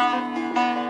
Música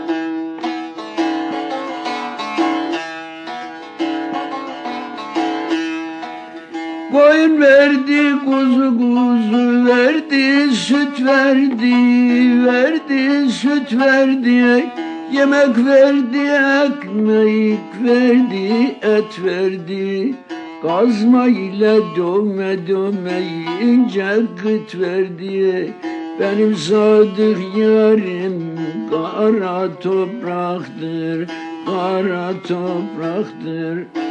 Koyun verdi, kuzu kuzu verdi, süt verdi, verdi, süt verdi. Yemek verdi, ekmek verdi, et verdi. Kazma ile dövme dövme ince kıt verdi. Benim sadık yarim kara topraktır, kara topraktır.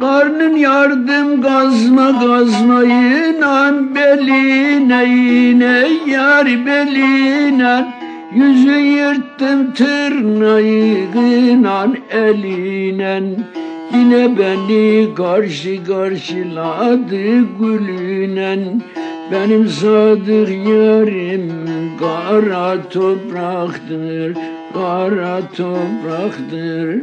Karnın yardım kazma kazma inan beline in, ey yar beline. Yüzü yırttım tırnağı inan elinen. Yine beni karşı karşıladı gülünen Benim sadık yarim kara topraktır Kara topraktır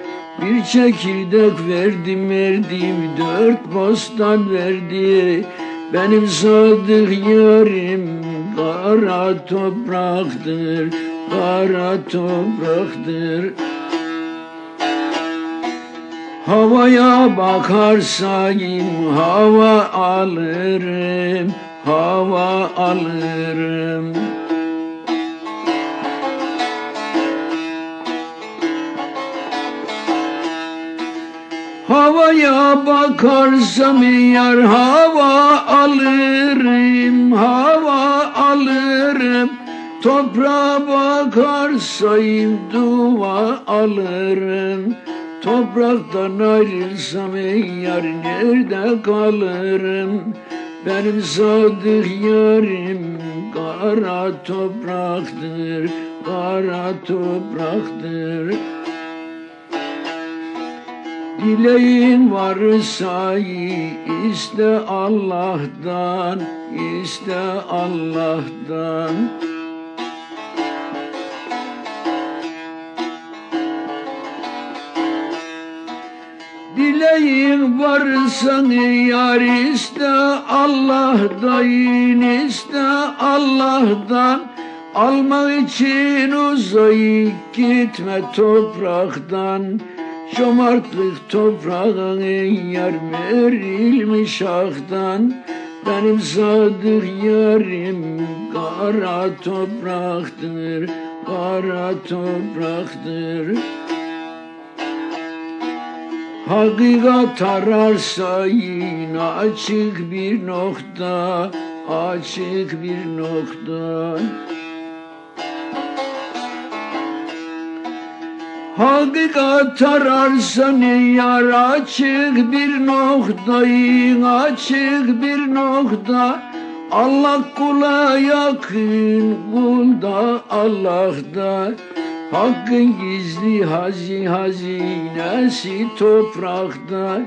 Bir çekirdek verdim verdim, dört bostan verdi. Benim sadık yarim kara topraktır, kara topraktır. Havaya bakarsayım hava alırım, hava alırım. Havaya bakarsam yar hava alırım, hava alırım. Toprağa bakarsayım dua alırım. Topraktan ayrılsam yar nerede kalırım? Benim sadık yarim kara topraktır, kara topraktır. Dileğin varsa iste Allah'tan, iste Allah'tan. Dileğin varsa yar iste Allah'tan, iste Allah'tan. Almak için uzayıp gitme topraktan. Şomartlık toprağın yar verilmiş aktan Benim sadık yarim kara topraktır Kara topraktır. Hakikat ararsa yine açık bir nokta Açık bir nokta Hakikat ararsan yar açık bir noktayı açık bir nokta. Allah kula yakın kulda Allah'ta Hakkın gizli hazi hazinesi toprakta.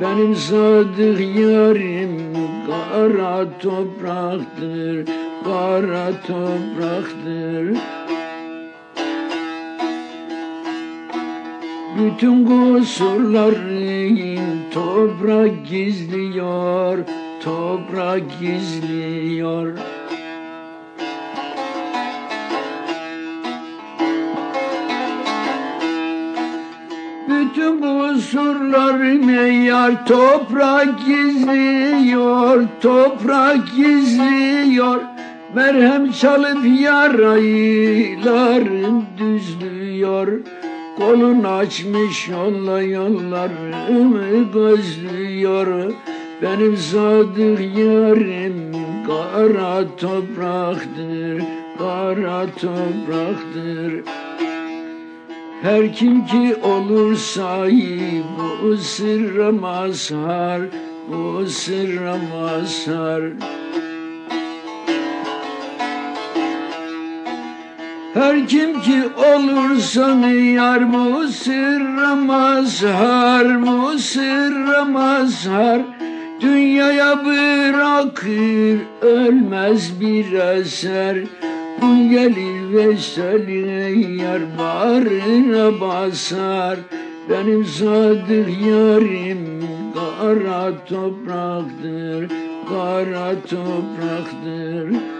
Benim sadık yarim kara topraktır Kara topraktır Bütün kusurların toprak gizliyor, toprak gizliyor. Bütün kusurlarımı yar toprak gizliyor, toprak gizliyor. Merhem çalıp yaraylarım düzlüyor. Kolun açmış yolla yollarımı gözlüyor. Benim sadık yarim kara topraktır Kara topraktır. Her kim ki olursa bu sırra mazhar Bu sırra mazhar Her kim ki olursa yar bu sırra mazhar, bu sırra mazhar. Dünyaya bırakır ölmez bir eser. Bu gelir ve söyle yar bağrına basar. Benim sadık yarim kara topraktır, kara topraktır